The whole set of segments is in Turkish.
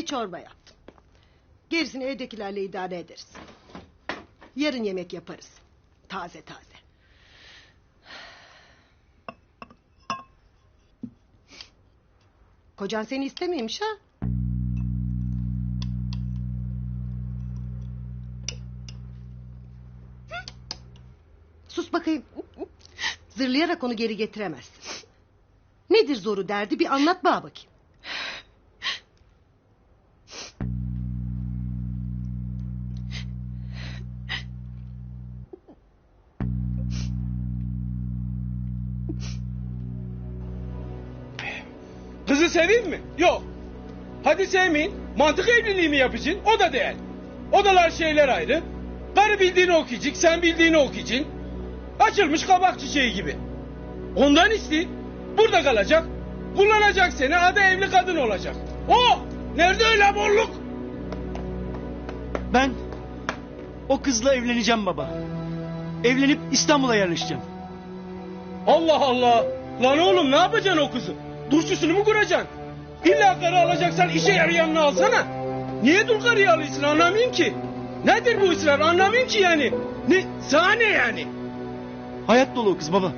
bir çorba yaptım. Gerisini evdekilerle idare ederiz. Yarın yemek yaparız. Taze taze. Kocan seni istemiyormuş ha? Sus bakayım. Zırlayarak onu geri getiremezsin. Nedir zoru derdi bir anlat bana bakayım. Kızı seveyim mi? Yok. Hadi sevmeyin. Mantık evliliği mi yapacaksın? O da değil. Odalar şeyler ayrı. Karı bildiğini okuyacak, sen bildiğini okuyacaksın. Açılmış kabak çiçeği gibi. Ondan isti. Burada kalacak. Kullanacak seni, adı evli kadın olacak. O! Nerede öyle bolluk? Ben o kızla evleneceğim baba. Evlenip İstanbul'a yerleşeceğim. Allah Allah! Lan oğlum ne yapacaksın o kızı? Turşusunu mu kuracaksın? İlla karı alacaksan işe yarayanını alsana. Niye dul karıyı alıyorsun anlamayayım ki. Nedir bu ısrar anlamayayım ki yani. Ne, sana ne yani? Hayat dolu o kız baba.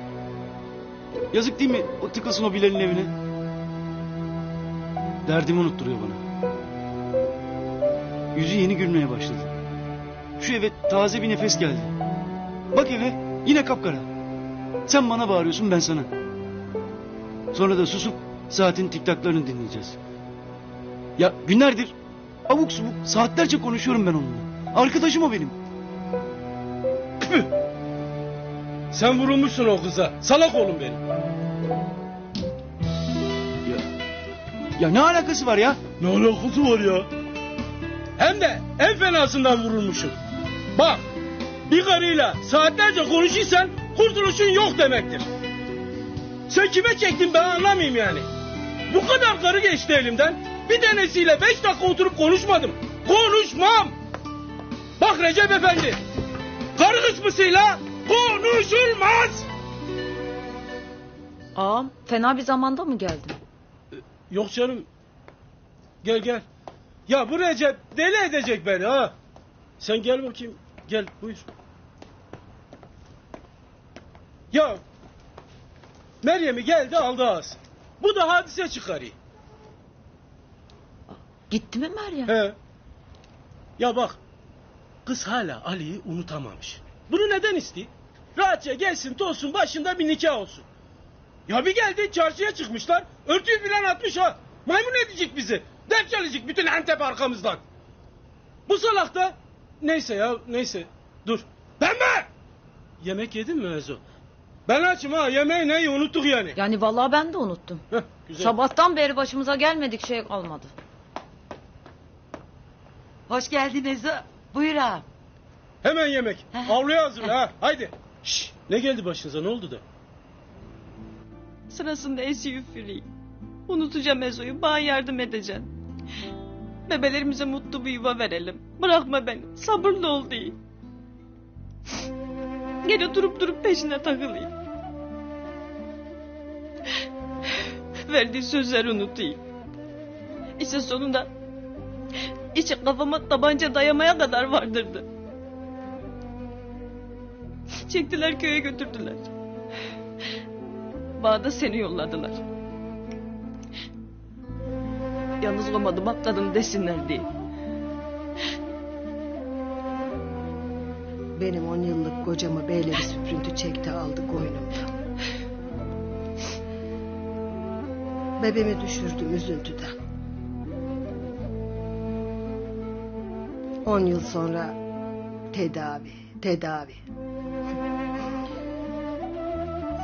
Yazık değil mi o tıklasın o Bilal'in evine? Derdimi unutturuyor bana. Yüzü yeni gülmeye başladı. Şu eve taze bir nefes geldi. Bak eve yine kapkara. Sen bana bağırıyorsun ben sana. Sonra da susup saatin tiktaklarını dinleyeceğiz. Ya günlerdir abuk subuk saatlerce konuşuyorum ben onunla. Arkadaşım o benim. Püh! Sen vurulmuşsun o kıza. Salak oğlum benim. Ya, ya ne alakası var ya? Ne alakası var ya? Hem de en fenasından vurulmuşum. Bak bir karıyla saatlerce konuşursan kurtuluşun yok demektir. Sen kime çektin ben anlamayayım yani. Bu kadar karı geçti elimden. Bir tanesiyle beş dakika oturup konuşmadım. Konuşmam. Bak Recep Efendi. Karı kısmısıyla konuşulmaz. Ağam fena bir zamanda mı geldin? Yok canım. Gel gel. Ya bu Recep deli edecek beni ha. Sen gel bakayım. Gel buyur. Ya Meryem'i geldi aldı ağız. Bu da hadise çıkarıyor. Gitti mi Meryem? He. Ya bak kız hala Ali'yi unutamamış. Bunu neden istiyor? Rahatça gelsin tolsun başında bir nikah olsun. Ya bir geldi çarşıya çıkmışlar. Örtüyü filan atmış ha. Maymun edecek bizi. Dert çalacak bütün Antep arkamızdan. Bu salak da neyse ya neyse dur. Ben mi? Yemek yedin mi Ezo? Ben açım ha yemeği neyi unuttuk yani. Yani vallahi ben de unuttum. Heh, güzel. Sabahtan beri başımıza gelmedik şey kalmadı. Hoş geldin Ezo. Buyur ağam. Hemen yemek. Avluya hazırla ha. Haydi. Şş, ne geldi başınıza ne oldu da? Sırasında esi üfüreyim. Unutacağım Ezo'yu. Bana yardım edeceksin. Bebelerimize mutlu bir yuva verelim. Bırakma beni. Sabırlı ol değil. Gene durup durup peşine takılayım. Verdiği sözleri unutayım. İşte sonunda içi kafama tabanca dayamaya kadar vardırdı. Çektiler köye götürdüler. Bana da seni yolladılar. Yalnız olmadım atladım desinler diye. Benim on yıllık kocamı beyleri süprüntü çekti aldı koynumdan. Bebeğimi düşürdüm üzüntüden. On yıl sonra tedavi, tedavi.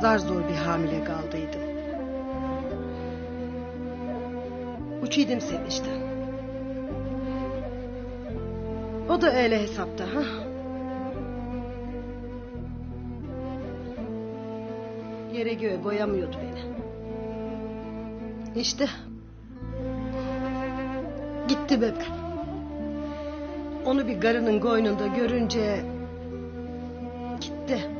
Zar zor bir hamile kaldıydım. Uçuydum sevinçten. O da öyle hesapta ha. Yere göğe boyamıyordu beni. İşte. Gitti bebe. Onu bir garının koynunda görünce... Gitti.